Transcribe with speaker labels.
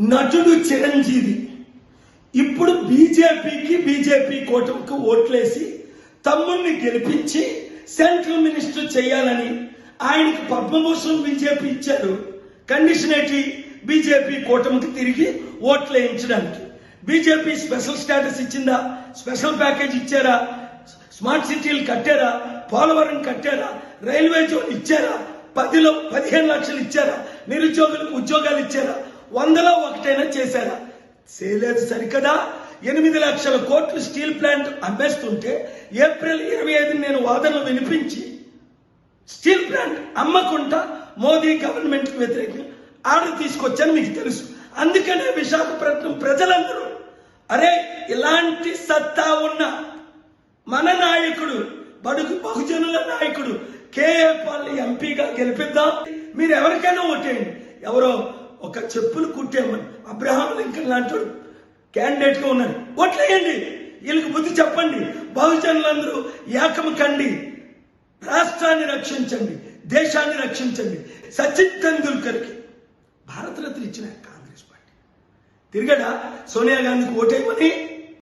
Speaker 1: నటుడు చిరంజీవి ఇప్పుడు బీజేపీకి బీజేపీ కూటమికి ఓట్లేసి తమ్ముణ్ణి గెలిపించి సెంట్రల్ మినిస్టర్ చేయాలని ఆయనకి పద్మభూషణ్ బీజేపీ ఇచ్చారు. కండిషన్ ఏంటి? బీజేపీ కూటమికి తిరిగి ఓట్లు వేయించడానికి. బీజేపీ స్పెషల్ స్టేటస్ ఇచ్చిందా? స్పెషల్ ప్యాకేజ్ ఇచ్చారా? స్మార్ట్ సిటీలు కట్టారా? పోలవరం కట్టారా? రైల్వే జోన్ ఇచ్చారా? పదిలో పదిహేను లక్షలు ఇచ్చారా? నిరుద్యోగులకు ఉద్యోగాలు ఇచ్చారా? వందలో ఒకటైనా చేశారా? చేయలేదు సరికదా? ఎనిమిది లక్షల కోట్లు స్టీల్ ప్లాంట్ అమ్మేస్తుంటే ఏప్రిల్ ఇరవై ఐదు నేను వాదనలు వినిపించి స్టీల్ ప్లాంట్ అమ్మకుండా మోదీ గవర్నమెంట్కి వ్యతిరేకంగా ఆర్డర్ తీసుకొచ్చాను మీకు తెలుసు. అందుకనే విశాఖపట్నం ప్రజలందరూ అరే ఇలాంటి సత్తా ఉన్న మన నాయకుడు బడుగు బహుజనుల నాయకుడు కేఏ పాల్ ఎంపీగా గెలిపిద్దాం. మీరు ఎవరికైనా ఓటేయండి. ఎవరో ఒక చెప్పులు కుట్టేమని అబ్రహాం లింకన్ లాంటి క్యాండిడేట్గా ఉన్నారు ఓట్లేయండి. వీళ్ళకి బుద్ధి చెప్పండి. బహుజనులందరూ ఏకము కండి. రాష్ట్రాన్ని రక్షించండి. దేశాన్ని రక్షించండి. సచిన్ తెందుల్కర్కి భారతరత్న ఇచ్చిన కాంగ్రెస్ పార్టీ. తిరగడా? సోనియా గాంధీకి ఓటేయమని